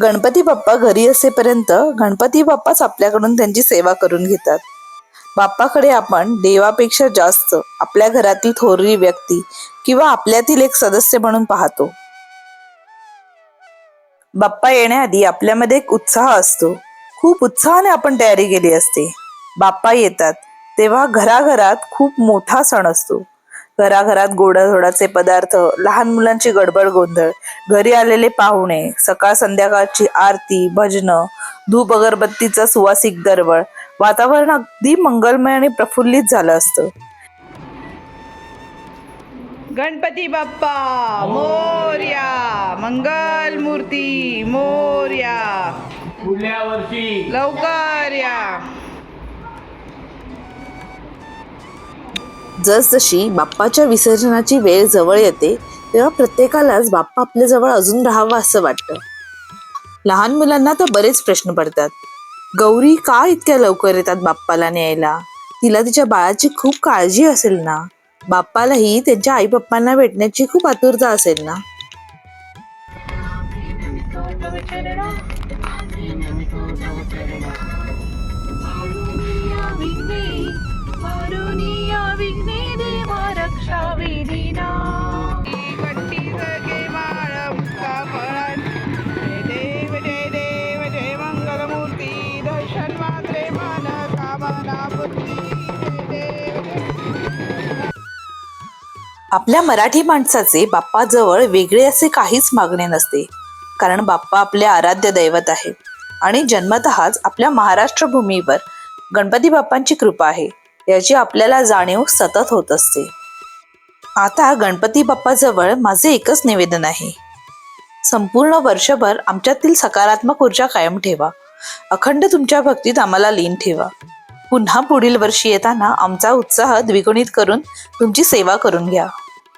गणपती बाप्पा घरी असेपर्यंत गणपती बाप्पाच आपल्याकडून त्यांची सेवा करून घेतात. बाप्पाकडे आपण देवापेक्षा जास्त आपल्या घरातील थोरली व्यक्ती किंवा आपल्यातील एक सदस्य म्हणून पाहतो. बाप्पा येण्याआधी आपल्यामध्ये एक उत्साह असतो. खूप उत्साहाने आपण तयारी केली असते. बाप्पा येतात तेव्हा घराघरात खूप मोठा सण असतो. घराघरात गोडाधोडाचे पदार्थ लहान मुलांची गडबड गोंधळ घरी आलेले पाहुणे सकाळ संध्याकाळची आरती भजनं धूप अगरबत्तीचा सुवासिक दरवळ वातावरण अगदी मंगलमय आणि प्रफुल्लित झालं असतं. गणपती बाप्पा मोर्या मंगल मूर्ती मोर्या. पुढल्या वर्षी. लवकर या. जसजशी बाप्पाच्या विसर्जनाची वेळ जवळ येते तेव्हा प्रत्येकालाच बाप्पा आपल्याजवळ अजून राहावा असं वाटतं. लहान मुलांना तर बरेच प्रश्न पडतात. गौरी का इतक्या लवकर येतात बाप्पाला न्यायला? तिला तिच्या बाळाची खूप काळजी असेल ना? बाप्पालाही त्यांच्या आई बाप्पांना भेटण्याची खूप आतुरता असेल ना? आपल्या मराठी माणसाचे बाप्पाजवळ वेगळे असे काहीच मागणे नसते. कारण बाप्पा आपले आराध्य दैवत आहे आणि जन्मतःच आपल्या महाराष्ट्र भूमीवर गणपती बाप्पांची कृपा आहे याची आपल्याला जाणीव सतत होत असते. आता गणपती बाप्पाजवळ माझे एकच निवेदन आहे. संपूर्ण वर्षभर आमच्यातील सकारात्मक ऊर्जा कायम ठेवा. अखंड तुमच्या भक्तीत आम्हाला लीन ठेवा. पुन्हा पुढील वर्षी येताना आमचा उत्साह द्विगुणित करून तुमची सेवा करून घ्या.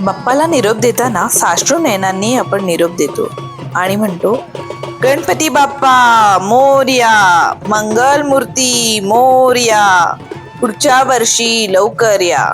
बाप्पाला निरोप देताना साश्रू नयनांनी आपण निरोप देतो. आणि म्हणतो गणपती बाप्पा मोर्या मंगल मूर्ती मोर्या पुढच्या वर्षी लवकर या.